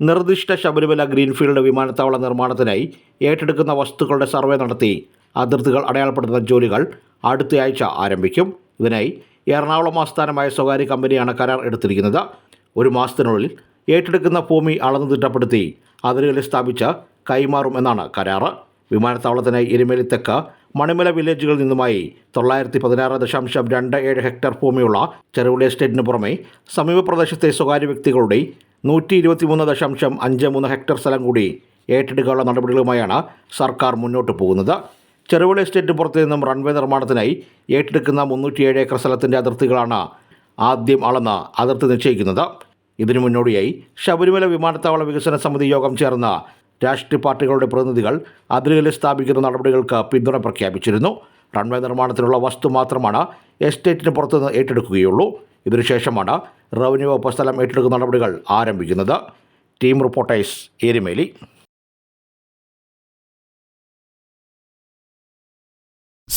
നിർദ്ദിഷ്ട ശബരിമല ഗ്രീൻഫീൽഡ് വിമാനത്താവള നിർമ്മാണത്തിനായി ഏറ്റെടുക്കുന്ന വസ്തുക്കളുടെ സർവേ നടത്തി അതിർത്തികൾ അടയാളപ്പെടുത്തുന്ന ജോലികൾ അടുത്തയാഴ്ച ആരംഭിക്കും. ഇതിനായി എറണാകുളം ആസ്ഥാനമായ സ്വകാര്യ കമ്പനിയാണ് കരാർ എടുത്തിരിക്കുന്നത്. ഒരു മാസത്തിനുള്ളിൽ ഏറ്റെടുക്കുന്ന ഭൂമി അളന്നു തിട്ടപ്പെടുത്തി അതിരുകളിൽ സ്ഥാപിച്ച് കൈമാറും എന്നാണ് കരാറ് വിമാനത്താവളത്തിനായി എരുമേലി മണിമല വില്ലേജുകളിൽ നിന്നുമായി തൊള്ളായിരത്തി പതിനാറ് ദശാംശം രണ്ട് ഏഴ് ഹെക്ടർ ഭൂമിയുള്ള ചെറുവിളി എസ്റ്റേറ്റിന് പുറമെ സമീപ പ്രദേശത്തെ സ്വകാര്യ വ്യക്തികളുടെ നൂറ്റി ഇരുപത്തിമൂന്ന് ദശാംശം അഞ്ച് മൂന്ന് ഹെക്ടർ സ്ഥലം കൂടി ഏറ്റെടുക്കാനുള്ള നടപടികളുമായാണ് സർക്കാർ മുന്നോട്ട് പോകുന്നത്. ചെറുവിള എസ്റ്റേറ്റ് പുറത്തു നിന്നും റൺവേ നിർമ്മാണത്തിനായി ഏറ്റെടുക്കുന്ന മുന്നൂറ്റിയേഴ് ഏക്കർ സ്ഥലത്തിന്റെ അതിർത്തികളാണ് ആദ്യം അളന്ന് അതിർത്തി നിശ്ചയിക്കുന്നത്. ഇതിനു മുന്നോടിയായി ശബരിമല വിമാനത്താവള വികസന സമിതി യോഗം ചേർന്ന രാഷ്ട്രീയ പാർട്ടികളുടെ പ്രതിനിധികൾ അതിരുകളിൽ സ്ഥാപിക്കുന്ന നടപടികൾക്ക് പിന്തുണ പ്രഖ്യാപിച്ചിരുന്നു. റൺവേ നിർമ്മാണത്തിനുള്ള വസ്തു മാത്രമാണ് എസ്റ്റേറ്റിന് പുറത്തുനിന്ന് ഏറ്റെടുക്കുകയുള്ളൂ. ഇതിനുശേഷമാണ് റവന്യൂ വകുപ്പ് സ്ഥലം ഏറ്റെടുക്കുന്ന നടപടികൾ ആരംഭിക്കുന്നത്. Team reporters Erumeli.